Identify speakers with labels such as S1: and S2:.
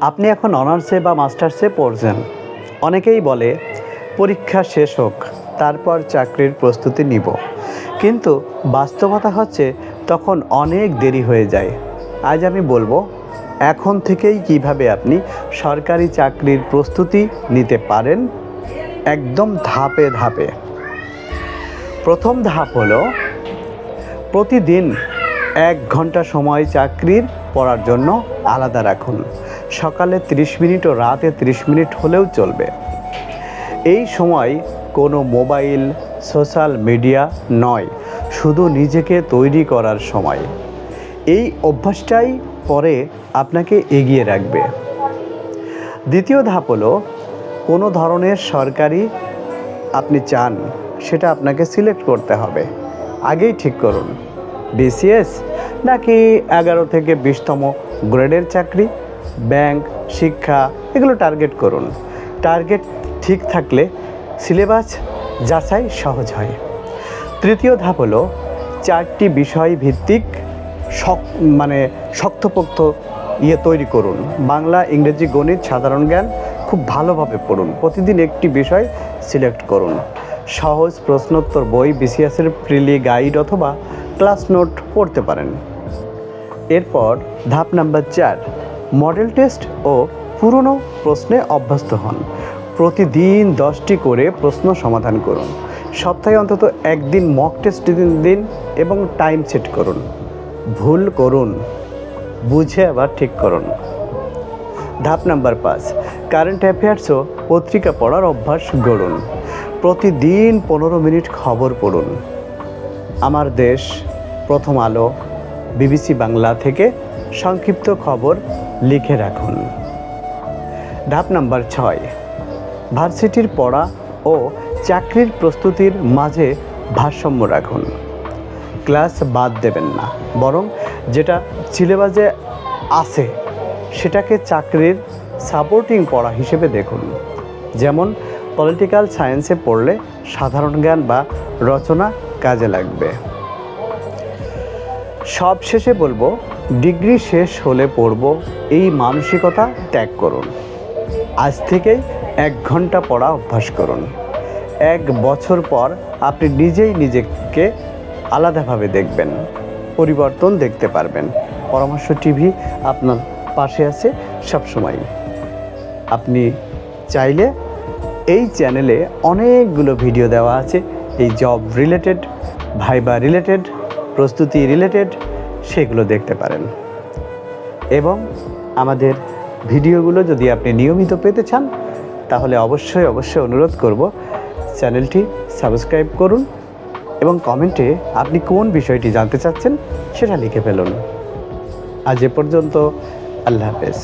S1: আপনি এখন অনার্সে বা মাস্টার্সে পড়ছেন। অনেকেই বলে, পরীক্ষা শেষ হোক, তারপর চাকরির প্রস্তুতি নিব। কিন্তু বাস্তবতা হচ্ছে, তখন অনেক দেরি হয়ে যায়। আজ আমি বলব, এখন থেকেই কীভাবে আপনি সরকারি চাকরির প্রস্তুতি নিতে পারেন, একদম ধাপে ধাপে। প্রথম ধাপ হলো, প্রতিদিন এক ঘণ্টা সময় চাকরির পড়ার জন্য আলাদা রাখুন। সকালে 30 মিনিট ও রাতে 30 মিনিট হলেও চলবে। এই সময় কোনো মোবাইল, সোশ্যাল মিডিয়া নয়, শুধু নিজেকে তৈরি করার সময়। এই অভ্যাসটাই পরে আপনাকে এগিয়ে রাখবে। দ্বিতীয় ধাপ হলো, কোনো ধরনের সরকারি আপনি চান, সেটা আপনাকে সিলেক্ট করতে হবে। আগেই ঠিক করুন। বিসিএস নাকি এগারো থেকে বিশতম গ্রেডের চাকরি? ব্যাংক, শিক্ষা, এগুলো টার্গেট করুন। টার্গেট ঠিক থাকলে সিলেবাস যাচাই সহজ হয়। তৃতীয় ধাপ হলো চারটি বিষয় ভিত্তিক শক মানে শক্তপোক্ত ইয়ে তৈরি করুন। বাংলা, ইংরেজি, গণিত, সাধারণ জ্ঞান খুব ভালোভাবে পড়ুন। প্রতিদিন একটি বিষয় সিলেক্ট করুন। সহজ প্রশ্নোত্তর বই বিসিএসের প্রিলি গাইড অথবা ক্লাস নোট পড়তে পারেন। এরপর ধাপ নাম্বার চার মডেল টেস্ট ও পুরনো প্রশ্নে অভ্যস্ত হন। প্রতিদিন দশটি করে প্রশ্ন সমাধান করুন। সপ্তাহে অন্তত একদিন মক টেস্ট দিন এবং টাইম সেট করুন। ভুল করুন। বুঝে আবার ঠিক করুন। ধাপ নাম্বার পাঁচ। কারেন্ট অ্যাফেয়ার্সও পত্রিকা পড়ার অভ্যাস গড়ুন। প্রতিদিন পনেরো মিনিট খবর পড়ুন। আমার দেশ প্রথম আলো। বিবিসি বাংলা থেকে সংক্ষিপ্ত খবর লিখে রাখুন। ধাপ নাম্বার ছয়, ভার্সিটির পড়া ও চাকরির প্রস্তুতির মাঝে ভারসাম্য রাখুন। ক্লাস বাদ দেবেন না, বরং যেটা সিলেবাসে আছে সেটাকে চাকরির সাপোর্টিং পড়া হিসেবে দেখুন। যেমন, পলিটিক্যাল সায়েন্সে পড়লে সাধারণ জ্ঞান বা রচনা কাজে লাগবে। সব শেষে বলব, ডিগ্রি শেষ হলে পড়ব, এই মানসিকতা ত্যাগ করুন। আজ থেকেই এক ঘণ্টা পড়া অভ্যাস করুন। এক বছর পর আপনি নিজেই নিজেকে আলাদাভাবে দেখবেন, পরিবর্তন দেখতে পারবেন। পরামর্শ টিভি আপনার পাশে আছে সবসময় আপনি চাইলে এই চ্যানেলে অনেকগুলো ভিডিও দেওয়া আছে, এই জব রিলেটেড, ভাইবা রিলেটেড প্রস্তুতি রিলেটেড সেগুলো দেখতে পারেন। এবং আমাদের ভিডিওগুলো যদি আপনি নিয়মিত পেতে চান, তাহলে অবশ্যই অবশ্যই অনুরোধ করব, চ্যানেলটি সাবস্ক্রাইব করুন এবং কমেন্টে আপনি কোন বিষয়টি জানতে চাচ্ছেন, সেটা লিখে ফেলুন। আজ এ পর্যন্ত, আল্লাহ হাফেজ।